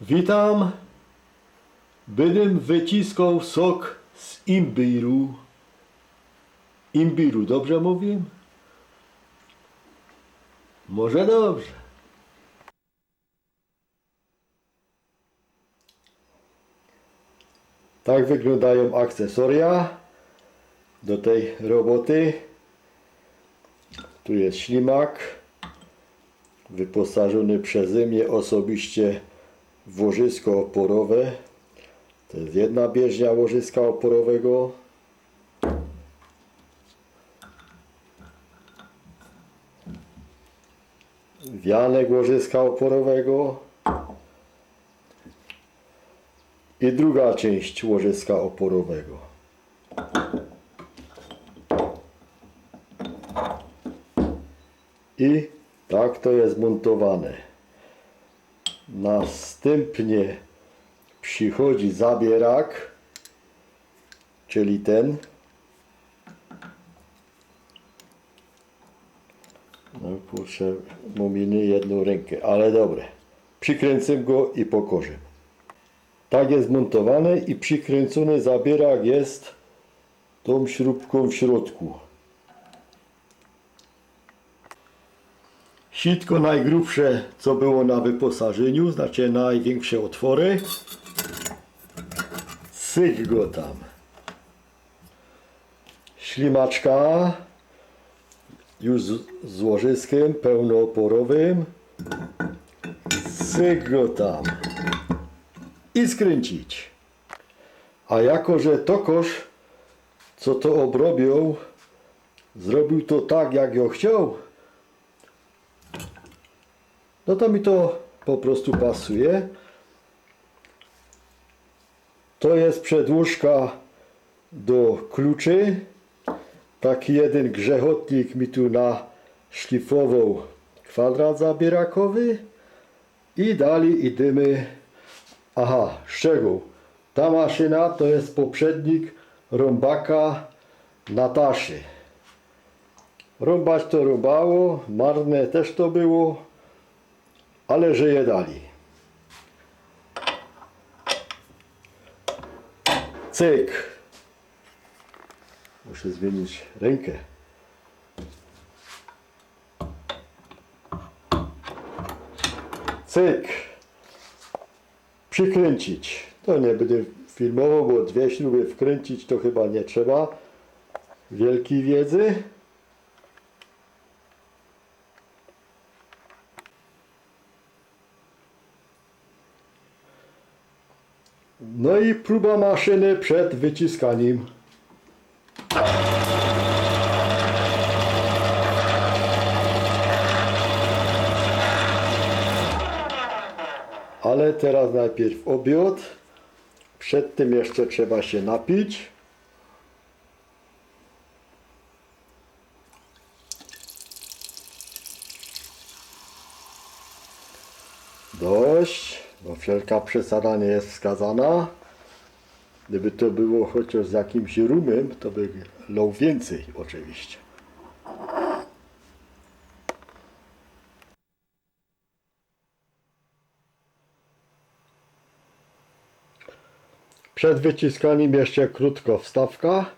Witam. Będę wyciskał sok z imbiru. Imbiru, dobrze mówię? Może dobrze. Tak wyglądają akcesoria do tej roboty. Tu jest ślimak wyposażony przeze mnie osobiście łożysko oporowe. To jest jedna bieżnia łożyska oporowego. Wianek łożyska oporowego. I druga część łożyska oporowego. I tak to jest montowane. Następnie przychodzi zabierak, czyli ten. No kurczę, muminy jedną rękę, ale dobre. Przykręcę go i pokorzę. Tak jest montowane i przykręcony zabierak jest tą śrubką w środku. Sitko najgrubsze, co było na wyposażeniu, znaczy największe otwory. Syć go tam. Ślimaczka, już z, łożyskiem pełnooporowym. Syć go tam. I skręcić. A jako, że tokosz, co to obrobił, zrobił to tak, jak ją chciał, no to mi to po prostu pasuje. To jest przedłużka do kluczy. Taki jeden grzechotnik mi tu naszlifował kwadrat zabierakowy. I dalej idziemy. Aha, szczegół. Ta maszyna to jest poprzednik rąbaka Nataszy. Rąbać to rąbało, marne też to było ale żyje dalej. Cyk. Muszę zmienić rękę. Cyk. Przykręcić. To nie będę filmował, bo dwie śruby wkręcić to chyba nie trzeba. Wielkiej wiedzy. No i próba maszyny przed wyciskaniem. Ale teraz najpierw obiad. Przed tym jeszcze trzeba się napić. Dość, bo wszelka przesada nie jest wskazana. Gdyby to było chociaż z jakimś rumem, to by lał więcej oczywiście. Przed wyciskaniem jeszcze krótko wstawka.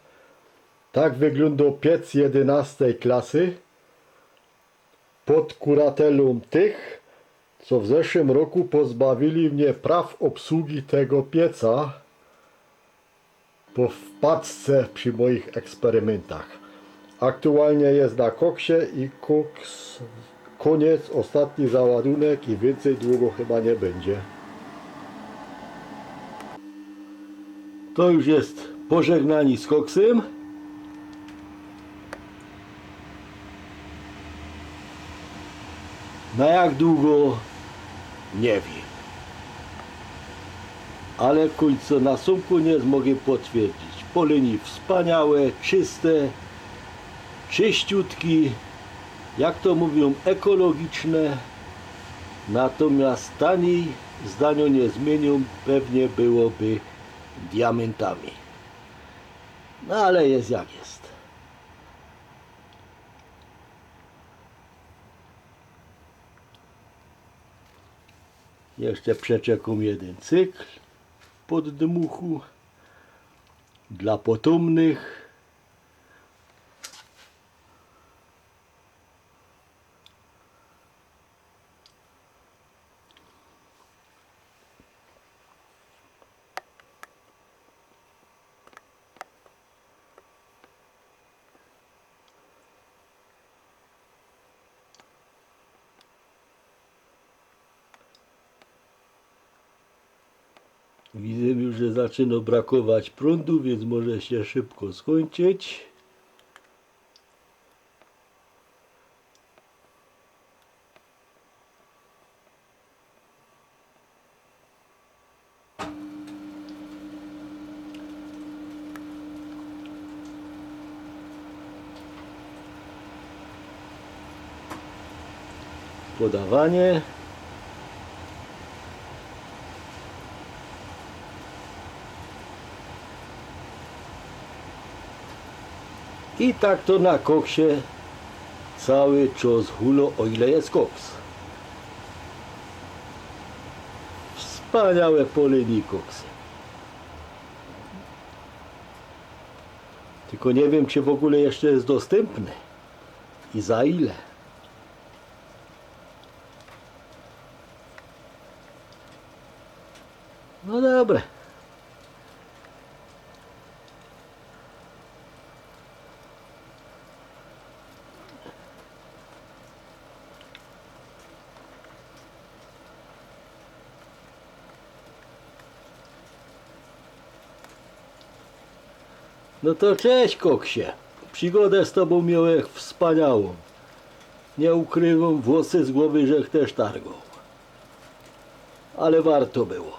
Tak wyglądał piec 11 klasy pod kuratelą tych, co w zeszłym roku pozbawili mnie praw obsługi tego pieca po wpadce przy moich eksperymentach. Aktualnie jest na koksie i koks koniec, ostatni załadunek i więcej długo chyba nie będzie. To już jest pożegnanie z koksem. Na jak długo? Nie wiem. Ale końco na sam koniec mogę potwierdzić. Poleni wspaniałe, czyste, czyściutki, jak to mówią, ekologiczne. Natomiast taniej, zdania nie zmienią, pewnie byłoby diamentami. No ale jest jak jest. Jeszcze przeczekum jeden cykl pod dmuchu dla potomnych. Widzę już, że zaczyna brakować prądu, więc może się szybko skończyć. Podawanie. I tak to na koksie cały czas hulo, o ile jest koks. Wspaniałe poleni koksy. Tylko nie wiem, czy w ogóle jeszcze jest dostępny i za ile. No dobra. No to cześć koksie. Przygodę z tobą miałem wspaniałą. Nie ukrywam, włosy z głowy, że też targał. Ale warto było.